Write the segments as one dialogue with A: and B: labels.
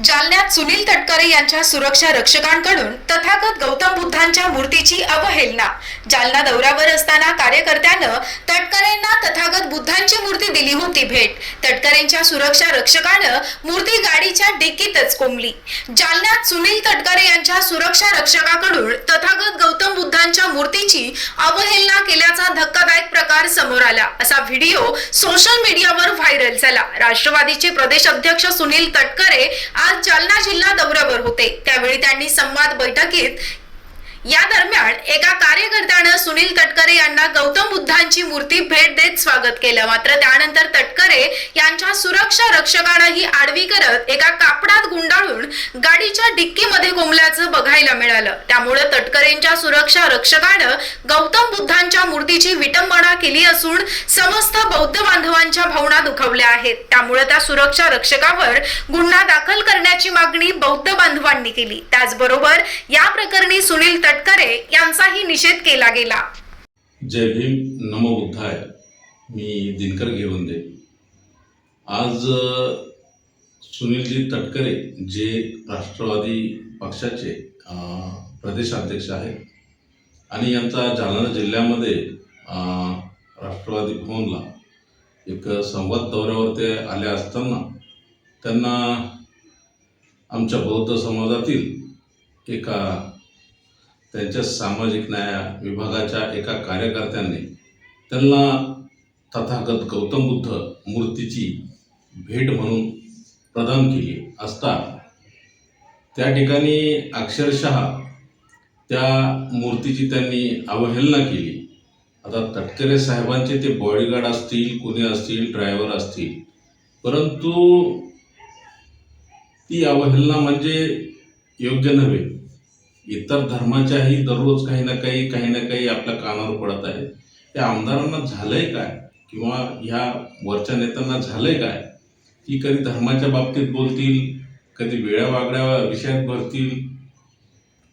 A: जालन्यात सुनील तटकरे यांच्या सुरक्षा रक्षकांकडून तथागत गौतम बुद्धांच्या मूर्तीची अवहेलना. जालना दौऱ्यावर असताना कार्यकर्त्यानं तटकरे तथागत बुद्धांची मूर्ती दिली होती भेट. तटकरेंच्या सुरक्षा रक्षकानं मूर्ती गाडीच्या डिक्कीतच कोंबली. जालन्यात सुनील तटकरे यांच्या सुरक्षा रक्षकाकडून तथागत गौतम बुद्धांच्या मूर्तीची अवहेलना केल्याचा धक्कादायक प्रकार समोर आला. असा व्हिडिओ सोशल मीडियावर व्हायरल झाला. राष्ट्रवादीचे प्रदेश अध्यक्ष सुनील तटकरे आज जालना जिल्हा दौऱ्यावर होते. त्यावेळी त्यांनी संवाद बैठकीत या दरम्यान एका कार्यकर्त्यानं सुनील तटकरे यांना गौतम बुद्धांची मूर्ती भेट देत स्वागत केलं. मात्र त्यानंतर तटकरे यांच्या सुरक्षा रक्षकानंही आडवी करत एका कापडात गुंडाळून गाडीच्या डिक्कीमध्ये कोंबल्याचं बघायला मिळालं. त्यामुळे तटकरेंच्या सुरक्षा रक्षकानं गौतम बुद्धांच्या मूर्तीची विटंबना केली असून समस्त बौद्ध बांधवांच्या भावना दुखावल्या आहेत. त्यामुळे त्या सुरक्षा रक्षकावर गुन्हा दाखल करण्याची मागणी बौद्ध बांधवांनी केली. त्याचबरोबर या प्रकरणी सुनील तटकरे यांचाही निषेध केला गेला.
B: जय भीम नमो बुद्धाय. मी दिनकर घेऊन दे आज सुनीलजी तटकरे जे राष्ट्रवादी पक्षाचे प्रदेशाध्यक्ष आहेत आणि यांचा जालना जिल्ह्यामध्ये राष्ट्रवादी भवनला एक संवाद दौऱ्यावर ते आले असताना त्यांना आमच्या बौद्ध समाजातील एका त्यांच्या सामाजिक न्याय विभागाच्या एका कार्यकर्त्यांनी त्यांना तथागत गौतम बुद्ध मूर्तीची भेट म्हणून प्रदान केली असता त्या ठिकाणी अक्षरशः त्या मूर्तीची त्यांनी अवहेलना केली. आता तटकरे साहेबांचे ते बॉडीगार्ड असतील कुणी असतील ड्रायव्हर असतील परंतु ती अवहेलना म्हणजे योग्य नव्हे. इतर धर्माच्याही दररोज काही ना काही काही ना काही आपल्या कानावर पडत आहे. त्या आमदारांना झालंय काय? किंवा ह्या वरच्या नेत्यांना झालंय काय? की कधी धर्माच्या बाबतीत बोलतील कधी वेळ्या वागड्या विषयात भरतील?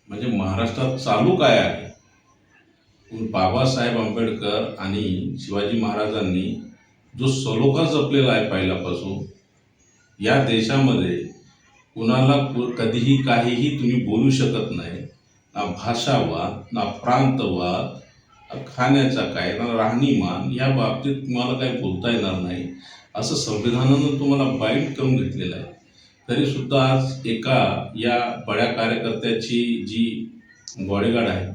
B: म्हणजे महाराष्ट्रात चालू काय आहे? बाबासाहेब आंबेडकर आणि शिवाजी महाराजांनी जो सलोखा जपलेला आहे पहिल्यापासून या देशामध्ये कुणाला कु- कधीही काहीही तुम्ही बोलू शकत नाही. ना भाषावाद ना प्रांतवाद खाण्याचा काय ना राहणीमान या बाबतीत तुम्हाला काही बोलता येणार नाही. असं संविधानानं तुम्हाला बाईट करून घेतलेलं आहे. तरीसुद्धा आज एका या बड्या कार्यकर्त्याची जी बॉडीगार्ड आहे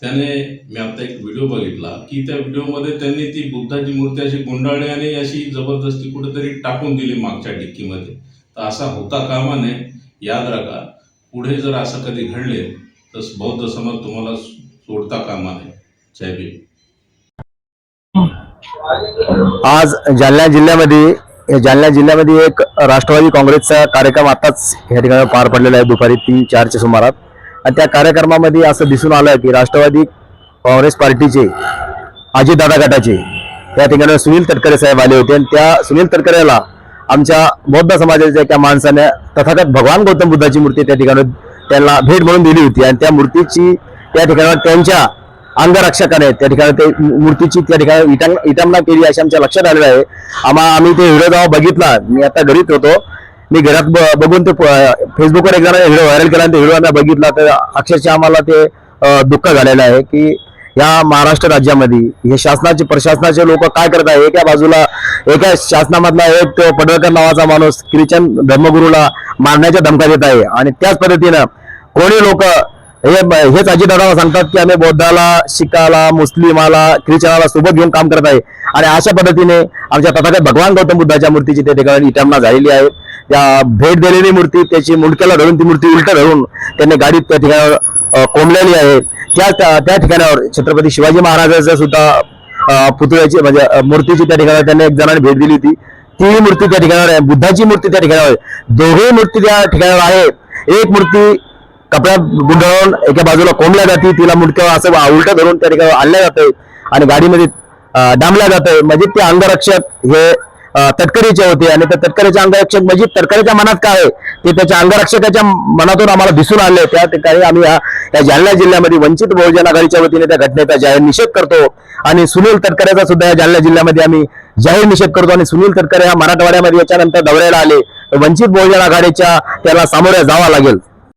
B: त्याने मी आता एक व्हिडिओ बघितला की त्या व्हिडिओमध्ये त्यांनी ती बुद्धाची मूर्ती अशी गुंडाळली आणि अशी जबरदस्ती कुठेतरी टाकून दिली मागच्या डिक्कीमध्ये. तर असा होता कामा नये याद राखा. पुढे जर असं कधी घडले तर बौद्ध समाज तुम्हाला सोडता कामा नये. जय
C: आज जालना जिल्ह्यामध्ये जालना जिल्ह्यामध्ये एक राष्ट्रवादी काँग्रेसचा कार्यक्रम आताच या ठिकाणी पार पडलेला आहे दुपारी तीन चारच्या सुमारात. आणि त्या कार्यक्रमामध्ये असं दिसून आलं की राष्ट्रवादी काँग्रेस पार्टीचे अजितदादा गटाचे त्या ठिकाणी सुनील तटकरे साहेब आले होते. आणि त्या सुनील तटकरेला आमच्या बौद्ध समाजाच्या एका माणसाने तथागत भगवान गौतम बुद्धाची मूर्ती त्या ठिकाणी त्यांना भेट म्हणून दिली होती. आणि त्या मूर्तीची त्या ठिकाणी त्यांच्या अंगरक्षकाने त्या ठिकाणी ते मूर्तीची त्या ठिकाणी इटांग इटांगना केली अशी आमच्या लक्षात आलेलं आहे. आम्हा आम्ही ते व्हिडिओ जेव्हा बघितला मी आता घरीच होतो. मी घरात ब- बघून ते प- फेसबुकवर एक व्हिडिओ व्हायरल केला आणि ते व्हिडिओ आम्ही बघितला. तर अक्षरशः आम्हाला ते दुःख झालेलं आहे की या महाराष्ट्र राज्यामध्ये हे शासनाचे प्रशासनाचे लोक काय करत आहे? एका बाजूला एका शासनामधला एक तो पडळकर नावाचा माणूस ख्रिश्चन धर्मगुरूला मारण्याच्या धमका देत आहे. आणि त्याच पद्धतीनं कोणी लोक हे हेच अजितदादा सांगतात की आम्ही बौद्धाला शिखाला मुस्लिमाला ख्रिश्चनाला सोबत घेऊन काम करत आहे. आणि अशा पद्धतीने आमच्या तथागत भगवान गौतम बुद्धाच्या मूर्तीची त्या ठिकाणी इटामना झालेली आहे. त्या भेट दिलेली मूर्ती त्याची मुंडक्याला धरून ती मूर्ती उलट धरून त्यांनी गाडीत त्या ठिकाणावर कोंबलेली आहे. त्या त्या ठिकाणावर छत्रपती शिवाजी महाराजांचा सुद्धा पुतळ्याची म्हणजे मूर्तीची त्या ठिकाणी त्यांनी एक जणांनी भेट दिली होती. ती मूर्ती त्या ठिकाणावर आहे. बुद्धाची मूर्ती त्या ठिकाणावर आहे. दोघे मूर्ती त्या ठिकाणावर आहे. एक मूर्ती कपड्यात गुंडाळून एका बाजूला कोंबल्या जाते तिला मुडक्यावर असं उलट धरून त्या ठिकाणी आणल्या जाते आणि गाडीमध्ये डांबल्या जाते म्हणजे ते अंगरक्षक हे तटकरीचे होते आणि त्या तटकरीचे अंगरक्षक म्हणजे तटकरीच्या मनात काय आहे? ते त्याच्या अंगरक्षकाच्या मनातून आम्हाला दिसून आले. त्या ठिकाणी आम्ही या जालना जिल्ह्यामध्ये वंचित बहुजन आघाडीच्या वतीने त्या घटनेचा जाहीर निषेध करतो आणि सुनील तटकरेचा सुद्धा या जालना जिल्ह्यामध्ये आम्ही जाहीर निषेध करतो आणि सुनील तटकरे हा मराठवाड्यामध्ये याच्यानंतर दौऱ्याला आले. वंचित बहुजन आघाडीच्या त्याला सामोरे जावा लागेल.